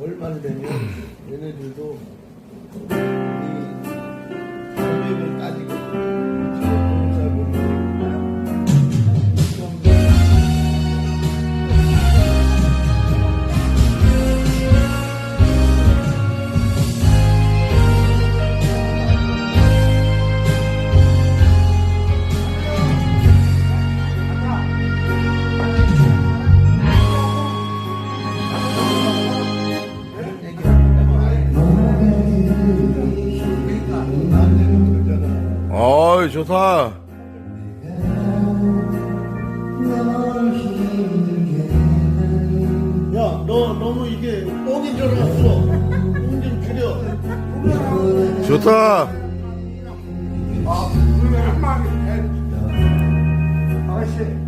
월만 되면 얘네들도 좋다. 야, 너 너무 이게 뽕인 줄 알았어. 뽕좀 줄여. 좋다. 행복한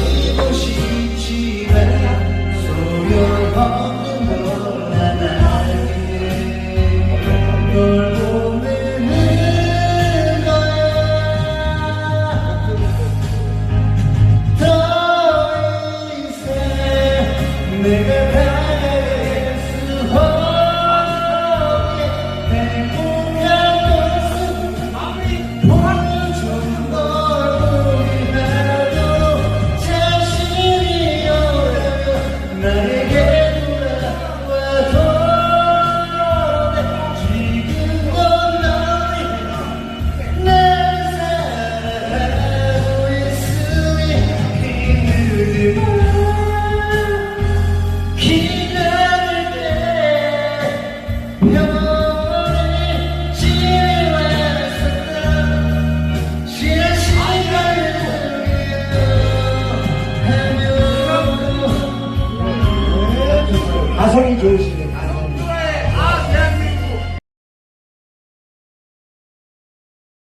жизни.